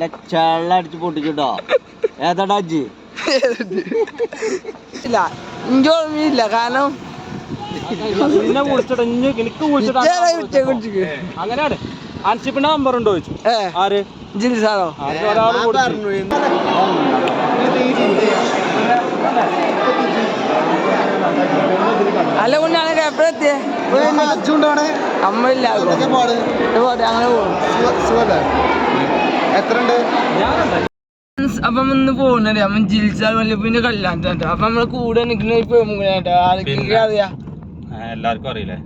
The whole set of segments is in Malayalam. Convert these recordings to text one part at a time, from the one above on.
എന്റെ ചെള്ള അടിച്ച് പൊട്ടിച്ചിട്ടോ. ഏതാടാ അജ്ജി ഇല്ല ഓർമ്മയില്ല കാരണം നിന്നെ വിളിച്ചിട്ട് എനിക്ക് വിളിച്ചിട്ട് അങ്ങനെയാണ് നമ്പർ ഉണ്ടോ ചോദിച്ചു? ആര്? ഒരാൾ അല്ല കൊണ്ടാണ് എപ്പോഴെത്തിയേ അമ്മയില്ല അങ്ങനെ പോകും എത്ര ഉണ്ട് അപ്പം ഇന്ന് പോകുന്നുണ്ട് അമ്മ ജിൽസാൽ വല്ലപ്പിന്റെ കല്യാണത്തിനുണ്ട് അപ്പൊ നമ്മളെ കൂടെ നിൽക്കുന്ന ഒരു പെൺകുട്ടിയാട്ടോ ആർക്കൊക്കെ അറിയാ? എല്ലാവർക്കും അറിയില്ലേ?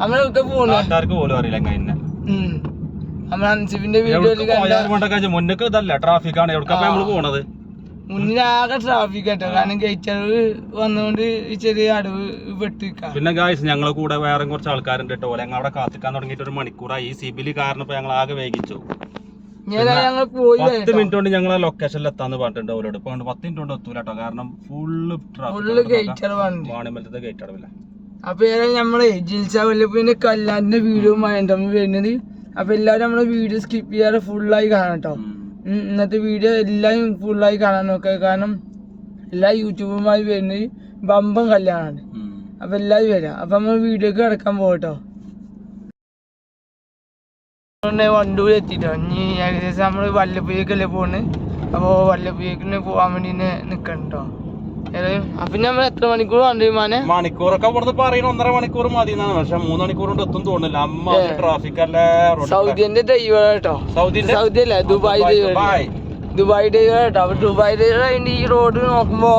നമ്മളൊക്കെ പോകുന്നു പോലും അറിയില്ല എങ്ങനെ നമ്മളെ അൻസിഫിന്റെ വീഡിയോയിൽ മുന്നൊക്കെ ഇതല്ല ട്രാഫിക് ആണ്. എവിടെ നമ്മൾ പോണത്? മുന്നിലാകെ ട്രാഫിക് കേട്ടോ. കാരണം ഗേറ്ററിവ് വന്നുകൊണ്ട് ഈ ചെറിയ അടവ് വെട്ടിക്കാം. പിന്നെ ഗായ്സ് ഞങ്ങളെ കൂടെ വേറെ കുറച്ച് ആൾക്കാരുണ്ട് കേട്ടോ. ഞങ്ങൾ അവിടെ കാത്തിക്കാൻ തുടങ്ങിയിട്ട് ഒരു മണിക്കൂറായി. ഈ സിബിലി കാരണം ഇപ്പൊ ഞങ്ങൾ ആകെ വേഗിച്ചു. പത്ത്. മിനിറ്റ് കൊണ്ട് ഞങ്ങൾ ലൊക്കേഷനിൽ എത്താന്ന് പറഞ്ഞിട്ടുണ്ട് അവരോട്. ഇപ്പൊ പത്ത് മിനിറ്റ് കൊണ്ട് എത്തൂല കേട്ടോ കാരണം ഫുള്ള് വാണിമലത്തെ ഗേറ്റ് അടവില്ല അപ്പൊ നമ്മളെ ജിൽസ വല്ലപ്പിന്റെ കല്യാണത്തിന്റെ വീഡിയോ നമ്മൾ വരുന്നത്. അപ്പൊ എല്ലാവരും നമ്മളെ വീഡിയോ സ്കിപ്പ് ചെയ്യാതെ ഫുള്ളായി കാണാം കേട്ടോ ഇന്നത്തെ വീഡിയോ എല്ലാവരും ഫുള്ളായി കാണാൻ നോക്കുക കാരണം എല്ലാ യൂട്യൂബുമായി വരുന്നത് ബമ്പം കല്യാണാണ്. അപ്പൊ എല്ലാവരും വരാം. അപ്പൊ നമ്മൾ വീഡിയോക്ക് കിടക്കാൻ പോകട്ടോ വണ്ടൂർ എത്തിയിട്ടോ ഇനി ഏകദേശം നമ്മൾ വല്ലപ്പുഴക്കല്ലേ പോണ്. അപ്പൊ വല്ലപ്പുഴക്കിന് പോവാൻ വേണ്ടി നിക്കണ്ടോ ഏതായാലും അപ്പൊ നമ്മൾ എത്ര മണിക്കൂർ വണ്ടി മാനെ മണിക്കൂറൊക്കെ ഇവിടുന്ന് പറയുന്ന ഒന്നര മണിക്കൂർ മതി എന്നാണ് പക്ഷെ മൂന്ന് മണിക്കൂർ കൊണ്ട് എത്തും തോന്നില്ല അമ്മ ട്രാഫിക് അല്ലേ? സൗദിന്റെ ഡ്രൈവർ കേട്ടോ സൗദി അല്ല ദുബായ് ഡ്രൈവർ ദുബായ്. ദൈവ ഡ്രൈവർ കേട്ടോ അപ്പൊ ദുബായ് ഡ്രൈവർ അതിന്റെ ഈ റോഡ് നോക്കുമ്പോ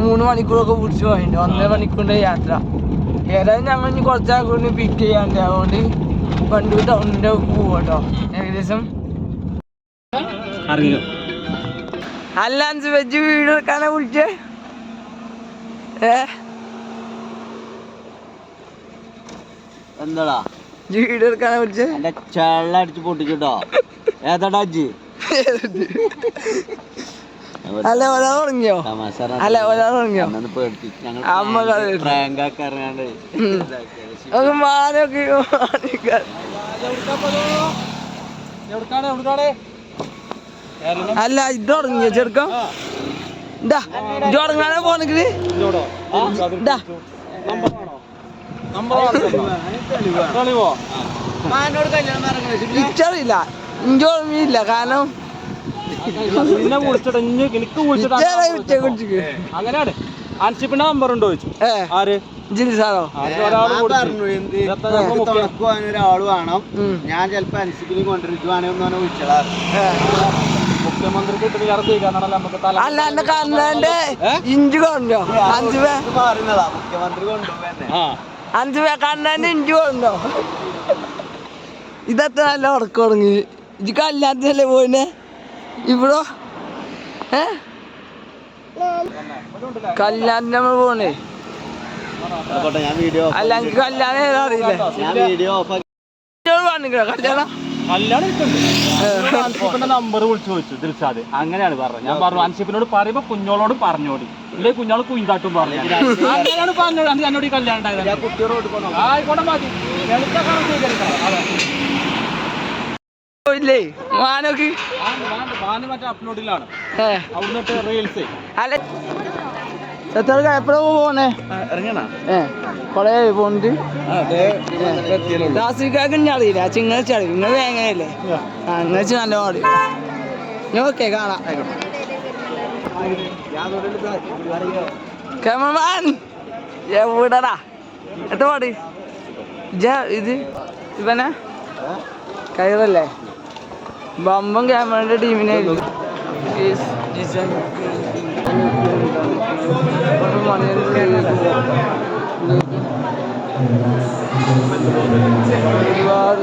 മൂന്ന് മണിക്കൂറൊക്കെ പിടിച്ചു പോയിട്ടുണ്ട് ഒന്നര മണിക്കൂറിന്റെ യാത്ര. ഏതായാലും ഞങ്ങൾ ഇനി കുറച്ചാൾക്കൂടി പിക്ക് ചെയ്യാണ്ട് അതുകൊണ്ട് വണ്ടൂർ ടൗണിന്റെ പോവാട്ടോ ഏകദേശം. അറിയോ അല്ല അഞ്ച് വീട് എടുക്കാനാ വിളിച്ചേ. ഏ? എന്താടാ? വീട് എടുക്കാനാ വിളിച്ചേ. എന്റെ ചെള്ള അടിച്ച് പൊട്ടിച്ചിട്ടോ. ഏതാടാ അജ്ജി അല്ല ഒരാൾ ഉറങ്ങിയോ അല്ല ഒരാൾ ഉറങ്ങിയോ അമ്മ മാനൊക്കെ അല്ല ഇത് ഉറങ്ങിയോ ചെറുക്കം ഇതാ ഇത് പോണെങ്കിൽ തെളിവോ. ഇച്ചറിയില്ല ഇഞ്ചി ഓർമ്മയില്ല കാരണം നിന്നെ വിളിച്ചിട്ട് ഇഞ്ഞ് എനിക്ക് വിളിച്ചിട്ട് ഇച്ചേരായി ഉച്ച അങ്ങനെയാണ്. അൻഷിപ്പിന്റെ നമ്പർ ഉണ്ടോ ചോദിച്ചു. ആര്? വേണം. ഞാൻ ചെലപ്പോ അനുസരിച്ച് കൊണ്ടിരിക്കുവാണെങ്കിൽ വിളിച്ചതാ. മുഖ്യമന്ത്രിക്ക് സ്വീകരണമല്ല നമുക്ക് തല അല്ല എന്റെ കണ്ണന്റെ ഇഞ്ചി കൊണ്ടോ? അഞ്ചു പേ മുഖ്യമന്ത്രി കൊണ്ടുപോകുന്നെ അഞ്ചു കണ്ണന്റെ ഇഞ്ചി കൊണ്ടോ? ഇതത്ര നല്ല ഉറക്കം തുടങ്ങി ഇജ്ജ് കല്യാണത്തിനല്ലേ പോയിനെ ഇവിടോ ഏ? കല്യാണത്തിന് നമ്മൾ പോണേ. ആയിക്കോട്ടെ ഞാൻ വീഡിയോ അല്ല എനിക്ക് കല്യാണം ഏതാ അറിയില്ലേ. കല്യാണം? കല്യാണം നമ്പർ വിളിച്ചു ചോദിച്ചു അങ്ങനെയാണ് പറഞ്ഞത്. ഞാൻ പറഞ്ഞു അൻഷിപ്പിനോട് പറയുമ്പോ കുഞ്ഞോളോട് പറഞ്ഞോടി. ഇല്ലേ കുഞ്ഞോൾ കുഞ്ഞാട്ടും പറഞ്ഞു. അങ്ങനെയാണ് പറഞ്ഞോട് കല്യാണം ആയിക്കോട്ടെ മതി. ഇല്ലേ? മാനോക്ക് അപ്ലോഡിലാണ് ഏ. അവിടുന്ന് റീൽസ് അല്ല. എത്ര എപ്പോഴാ പോണേ? ഇറങ്ങണ? ഏ. കൊറേ പോണിട്ട് രാത്രിക്കാർക്ക് ഇനി അറിയില്ല ചിങ്ങ ചളി നിങ്ങൾ വേങ്ങയല്ലേ ആ നല്ല പാടി. ഓക്കെ കാണാം. ക്യാമറമാൻ എവിടടാ? എത്ര പാടി? ഇത് ഇവനെ? കയറല്ലേ? ബമ്പം ക്യാമറയുടെ ടീമിനെ ഒരുപാട്.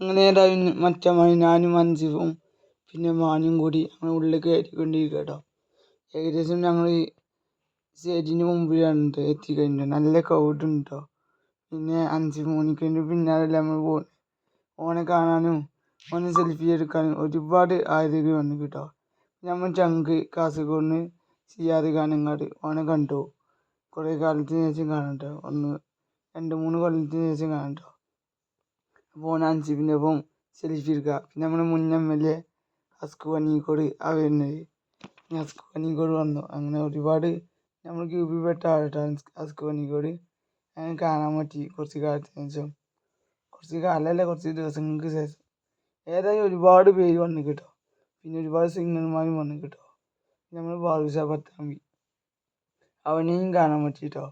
അങ്ങനെ മറ്റേ ഞാനും അൻസിഫും പിന്നെ മാനും കൂടി അങ്ങനെ ഉള്ളിൽ കയറി കേട്ടോ ഏകദേശം ഞങ്ങൾ സ്റ്റേജിന് മുമ്പിലാണ് ട്ടോ എത്തിക്കഴിഞ്ഞത്. നല്ല ഉണ്ട് കേട്ടോ പിന്നെ അഞ്ച് മോനിക്കന്റെ പിന്നാലെ നമ്മൾ പോകുന്നത് ഓനെ കാണാനും ഓനെ സെൽഫി എടുക്കാനും ഒരുപാട് ആയതൊക്കെ വന്നു കേട്ടോ നമ്മൾ ചങ്ക് കാസർഗോഡിന് സിയാദ് കാനങ്ങാട് ഓനെ കണ്ടു. കുറേ കാലത്തിന് ശേഷം കാണട്ടോ ഒന്ന് രണ്ട് മൂന്ന് കൊല്ലത്തിന് ശേഷം കാണട്ടോ അപ്പോൾ ഓൻ അഞ്ചിപ്പിന്റെ ഒപ്പം സെൽഫി എടുക്കുക പിന്നെ നമ്മുടെ മുൻ എം എൽ എ ഹസ്കു അനീക്കോട് ആ വരുന്നത് പിന്നെ ഹസ്കു അനീക്കോട് വന്നു. അങ്ങനെ ഒരുപാട് നമ്മൾ ക്യൂബിൽ പെട്ട ആളട്ടോ ഹസ്കു അനീക്കോട് അങ്ങനെ കാണാൻ പറ്റി കുറച്ച് കാലത്തിന് ശേഷം. കുറച്ച് കാലമല്ല കുറച്ച് ദിവസങ്ങൾക്ക് ശേഷം. ഏതായാലും ഒരുപാട് പേര് വന്നു കേട്ടോ. പിന്നെ ഒരുപാട് സിംഗർമാരും വന്നു കേട്ടോ. നമ്മൾ ബാദുഷാ പത്താമ്പി. അവനെയും കാണാൻ പറ്റിട്ടോ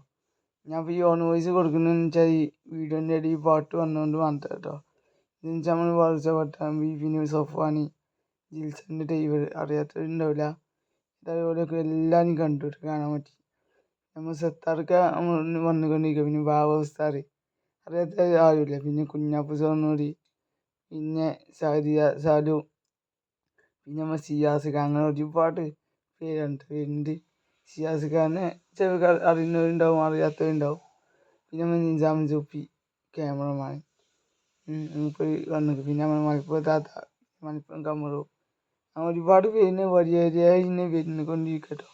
ഞാൻ ഇപ്പോൾ ഈ ഓൺ വോയിസ് കൊടുക്കുന്നതെന്ന് വെച്ചാൽ ഈ വീഡിയോന്റെ ഇടയിൽ പാട്ട് വന്നുകൊണ്ട് മാത്രം കേട്ടോ. എന്ന് വെച്ചാൽ നമ്മൾ ബാദുഷാ പത്താമ്പി പിന്നെ സൊഫാനി ജിൽസന്റെ ഡ്രൈവർ അറിയാത്തവരുണ്ടാവില്ല. അതേപോലെയൊക്കെ എല്ലാവരും കണ്ടു. കാണാൻ പറ്റി. നമ്മൾ സത്താർക്ക് വന്നുകൊണ്ടിരിക്കുക. പിന്നെ ബാബ ഉസ്താറ് അറിയാത്ത ആരുമില്ല. പിന്നെ കുഞ്ഞാപ്പു സോണൂരി പിന്നെ സാദിയ സാലു. പിന്നെ നമ്മൾ സിയാസ് ഖാൻ. അങ്ങനെ ഒരുപാട് പേരുണ്ട്. പേരുണ്ട്. സിയാസ് ഖാനെ ചില അറിയുന്നവരുണ്ടാവും. അറിയാത്തവരുണ്ടാവും. പിന്നെ നമ്മൾ നിജാം ജോപ്പി ക്യാമറമാൻ. ഇപ്പോൾ വന്നത് പിന്നെ നമ്മൾ മലപ്പുറം താത്ത മലപ്പുറം കമറു. ഒരുപാട് പേരിനെ വലിയ വരിയായി ഇങ്ങനെ വരുന്നു കൊണ്ടിരിക്കട്ടോ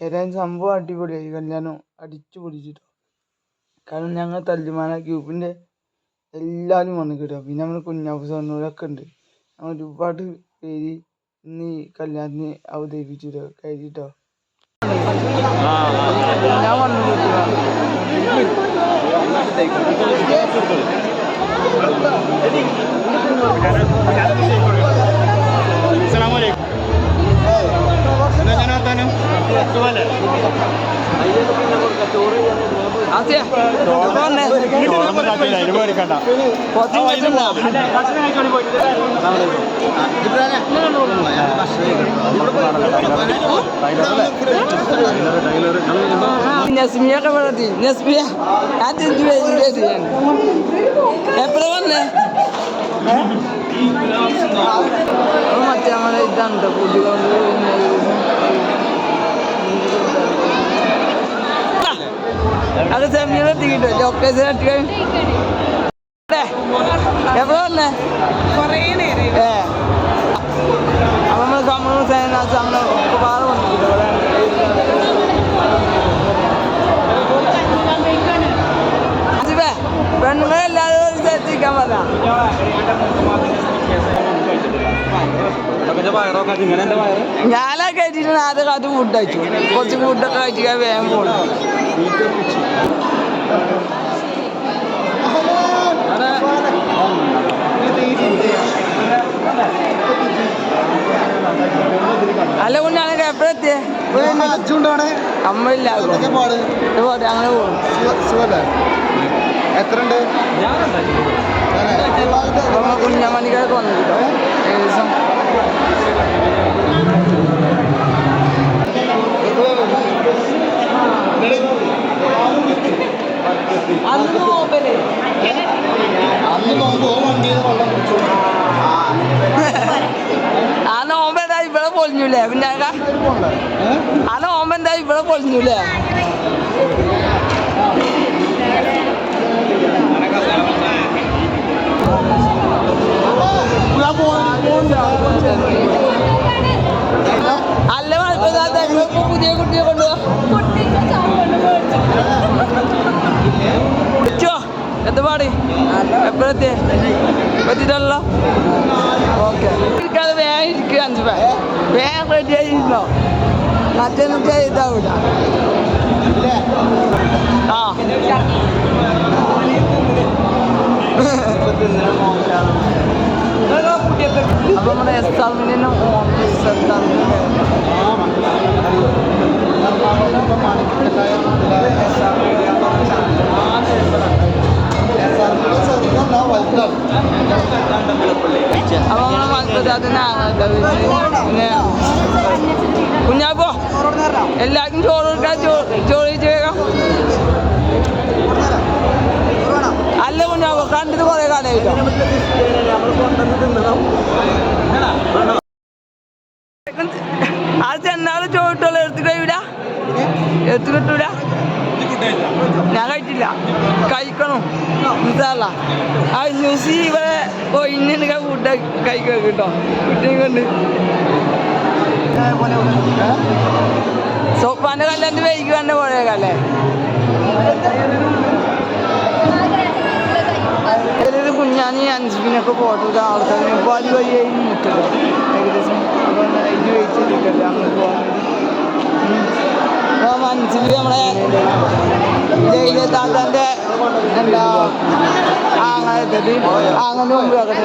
ഏതായാലും സംഭവം അടിപൊളിയായി. കല്യാണം അടിച്ചു പൊളിച്ചിട്ടോ. കാരണം ഞങ്ങൾ തല്ലുമാല ഗ്രൂപ്പിന്റെ എല്ലാവരും വന്നു കേട്ടോ പിന്നെ നമ്മൾ കുഞ്ഞാപ്പ് ഒക്കെ ഉണ്ട്. ഒരുപാട് പേര് ഇന്ന് ഈ കല്യാണത്തിന് അവതരിപ്പിച്ചു കേട്ടോ കഴിഞ്ഞിട്ടോ ഞാൻ വന്നു കേട്ടോ ആസിയ എപ്പോ വന്നേ? കുറച്ച് ഇങ്ങോട്ട് വാ. നസ്മിയൊക്കെ വളർത്തി നസ്മിയ ഞാൻ എപ്പോഴാ വന്നേ മറ്റേ നമ്മളെ ഇതാണ് കേട്ടോ കൂട്ടിക്കൊണ്ട് അത് സെമിയുടെ എത്തിക്കിട്ടോ ലൊക്കേഷൻ എത്തിക്കാൻ എപ്പോഴാ വന്നേ? ഏ. അപ്പം നമ്മൾ കമ്മളും സേനാസ് നമ്മൾ പാറ വന്നിട്ടുണ്ട്. അതിവേ പെണ്ണുങ്ങളെല്ലാവരും ശ്രദ്ധിക്കാൻ പറ ഞാനാ കഴിച്ചിട്ട് ആദ്യം അത് ഫുഡ് കഴിച്ചു. കുറച്ച് ഫുഡൊക്കെ കഴിച്ചിട്ട് വേഗം പോകണം അല്ല കുഞ്ഞാണെങ്കിൽ എപ്പോഴെത്തിയേ അമ്മയില്ല. പോട്ടെ അങ്ങനെ പോകും എത്ര ഉണ്ട് അമ്മ കുഞ്ഞമ്മണിക്കൊക്കെ വന്നു ഏകദേശം. പറ്റിട്ടല്ലോ ഓക്കെ. ഇരിക്കാതെ വേഗം ഇരിക്കുക അഞ്ച് പേ. വേഗം റെഡി ആയിരുന്നോ മറ്റൊന്നും ഇതാവൂല. ആ. അപ്പൊ നമ്മുടെ എസ് ആർമിനും എസ് പിന്നെ കുഞ്ഞാപ്പോ എല്ലാവർക്കും ചോറ് കൊടുക്കാൻ ചോറ് വേഗം. അല്ല കുഞ്ഞാപ്പോ കണ്ടിട്ട് കുറെ കാലമായിട്ടോ ആ ന്യൂസ് ഇവിടെ ഒഴിഞ്ഞെടുക്കാൻ ഫുഡ് കഴിക്കുക കേട്ടോ. കുട്ടിയും കൊണ്ട്. സോപ്പാന്റെ കല്യാണത്തിന് വൈകി വന്ന പോയേക്കല്ലേ ഒരു കുഞ്ഞാനി ഫോട്ടോ എടുത്ത ആൾക്കാർ വലിയ വഴിയായി നിൽക്കല്ലോ ഏകദേശം അതിന് വെയിറ്റ് ചെയ്തിട്ടല്ലേ അങ്ങോട്ട് പോകാൻ വേണ്ടി. മനസ്സിൽ നമ്മളെ ജയിലെ താത്താന്റെ എന്താ ആങ്ങളെ ആങ്ങളുടെ മുമ്പിൽ ഒക്കെ